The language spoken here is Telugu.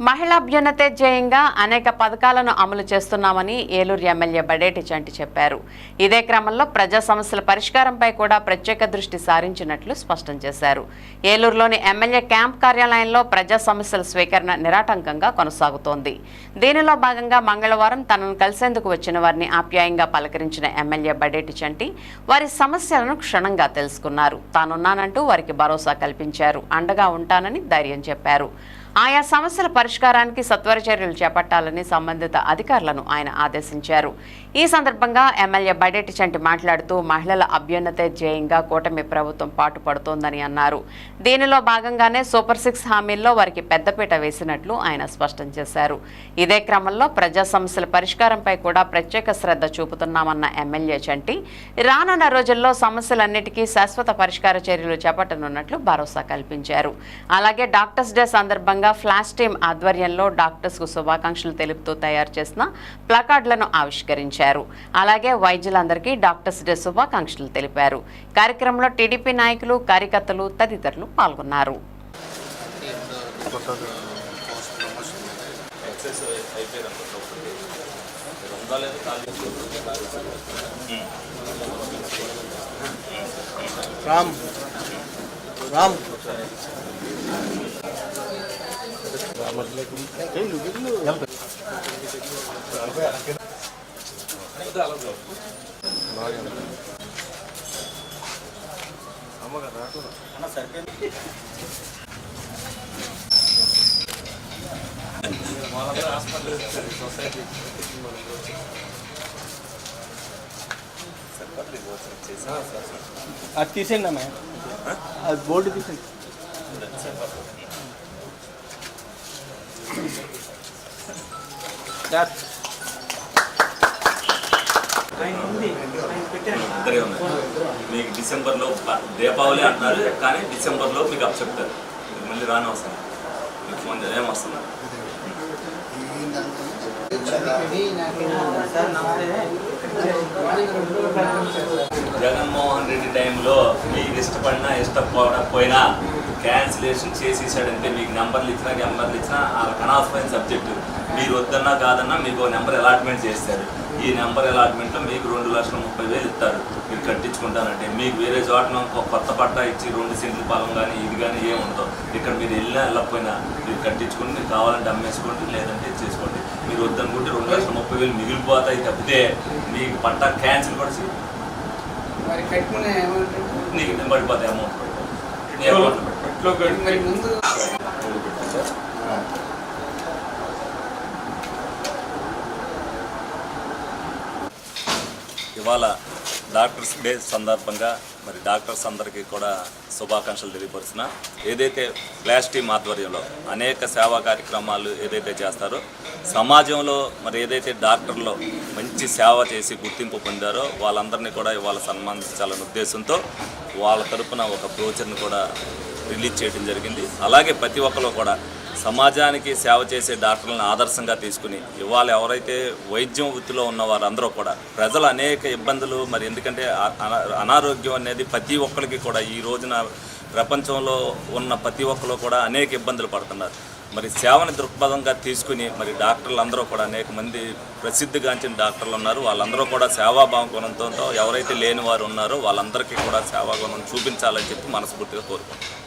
మహిళాభ్యున్నతే ధ్యేయంగా అనేక పథకాలను అమలు చేస్తున్నామని ఏలూరు ఎమ్మెల్యే బడేటి చంటి చెప్పారు. ఇదే క్రమంలో ప్రజా సమస్యల పరిష్కారంపై కూడా ప్రత్యేక దృష్టి సారించినట్లు స్పష్టం చేశారు. ఏలూరులోని ఎమ్మెల్యే క్యాంప్ కార్యాలయంలో ప్రజా సమస్యల స్వీకరణ నిరాటంకంగా కొనసాగుతోంది. దీనిలో భాగంగా మంగళవారం తనను కలిసేందుకు వచ్చిన వారిని ఆప్యాయంగా పలకరించిన ఎమ్మెల్యే బడేటి చంటి వారి సమస్యలను క్షుణ్ణంగా తెలుసుకున్నారు. తానున్నానంటూ వారికి భరోసా కల్పించారు. అండగా ఉంటానని ధైర్యం చెప్పారు. ఆయా సమస్యల పరిష్కారానికి సత్వర చర్యలు చేపట్టాలని సంబంధిత అధికారులను ఆయన ఆదేశించారు. ఈ సందర్భంగా ఎమ్మెల్యే బడేటి చంటి మాట్లాడుతూ మహిళల అభ్యున్నతే ధ్యేయంగా కూటమి ప్రభుత్వం పాటుపడుతోందని అన్నారు. దీనిలో భాగంగానే సూపర్ సిక్స్ హామీల్లో వారికి పెద్దపీట వేసినట్లు ఆయన స్పష్టం చేశారు. ఇదే క్రమంలో ప్రజా సమస్యల పరిష్కారంపై కూడా ప్రత్యేక శ్రద్ధ చూపుతున్నామన్న ఎమ్మెల్యే చంటి రానున్న రోజుల్లో సమస్యలన్నిటికీ శాశ్వత పరిష్కార చర్యలు చేపట్టనున్నట్లు భరోసా కల్పించారు. అలాగే డాక్టర్స్ డే సందర్భంగా ఫ్లాష్ టీమ్ ఆధ్వర్యంలో డాక్టర్స్కు శుభాకాంక్షలు తెలుపుతూ తయారు చేసిన ప్లకార్డులను ఆవిష్కరించారు. అలాగే వైద్యులందరికీ డాక్టర్స్ డే శుభాకాంక్షలు తెలిపారు. కార్యక్రమంలో టీడీపీ నాయకులు కార్యకర్తలు తదితరులు పాల్గొన్నారు. రామ్. రామ్. అది తీసేయండి అమ్మా అది బోర్డు తీసేయండి ఇద్దరే ఉన్నారు మీకు డిసెంబర్లో దీపావళి అంటున్నారు కానీ డిసెంబర్లో మీకు అప్ చెప్తారు. మీకు మళ్ళీ రాని అవసరం మీకు ఫోన్ ఏం వస్తుంది? జగన్మోహన్ రెడ్డి టైంలో మీకు ఇష్టపడినా ఇష్టపడకపోయినా క్యాన్సిలేషన్ చేసేసాడంటే మీకు నెంబర్లు ఇచ్చినా నెంబర్లు ఇచ్చినా వాళ్ళకి అనవసరమైన సబ్జెక్టు మీరు వద్దన్నా కాదన్నా మీకు నెంబర్ అలాట్మెంట్ చేస్తారు. ఈ నెంబర్ అలాట్మెంట్లో మీకు రెండు లక్షల ముప్పై వేలు ఇస్తారు. మీరు కట్టించుకుంటానంటే మీకు వేరే చోటన కొత్త పట్టా ఇచ్చి రెండు సెంట్ల పొలం కానీ ఇది కానీ ఏమి ఉండదు. ఇక్కడ మీరు వెళ్ళినా వెళ్ళకపోయినా మీరు కట్టించుకొని మీరు కావాలంటే అమ్మేసుకోండి లేదంటే చేసుకోండి. మీరు వద్దనుకుంటే రెండు లక్షల ముప్పై వేలు మిగిలిపోతాయి తప్పితే మీకు పట్టా క్యాన్సిల్ కూడా చేయ- మరి కట్టుకునే ఏమంటారు నీకు పడిపోతాయి అమౌంట్. నీ అకౌంట్లో. ముందు ఇవాళ డాక్టర్స్ డే సందర్భంగా మరి డాక్టర్స్ అందరికీ కూడా శుభాకాంక్షలు తెలియపరిచిన ఏదైతే ఫ్లాష్ టీమ్ ఆధ్వర్యంలో అనేక సేవా కార్యక్రమాలు ఏదైతే చేస్తారో సమాజంలో మరి ఏదైతే డాక్టర్లు మంచి సేవ చేసి గుర్తింపు పొందారో వాళ్ళందరినీ కూడా ఇవాళ సన్మానించాలనే ఉద్దేశంతో వాళ్ళ తరపున ఒక బ్రోచర్ని కూడా రిలీజ్ చేయడం జరిగింది. అలాగే ప్రతి ఒక్కరు కూడా సమాజానికి సేవ చేసే డాక్టర్లను ఆదర్శంగా తీసుకుని ఇవాళ ఎవరైతే వైద్యం వృత్తిలో ఉన్న వారందరూ కూడా ప్రజలు అనేక ఇబ్బందులు మరి ఎందుకంటే అనారోగ్యం అనేది ప్రతి ఒక్కరికి కూడా ఈ రోజున ప్రపంచంలో ఉన్న ప్రతి ఒక్కరు కూడా అనేక ఇబ్బందులు పడుతున్నారు. మరి సేవని దృక్పథంగా తీసుకుని మరి డాక్టర్లు అందరూ కూడా అనేక మంది ప్రసిద్ధిగాంచిన డాక్టర్లు ఉన్నారు. వాళ్ళందరూ కూడా సేవాభావం గుణంతో ఎవరైతే లేని వారు ఉన్నారో వాళ్ళందరికీ కూడా సేవా గుణం చూపించాలని చెప్పి మనస్ఫూర్తిగా కోరుకుంటున్నాను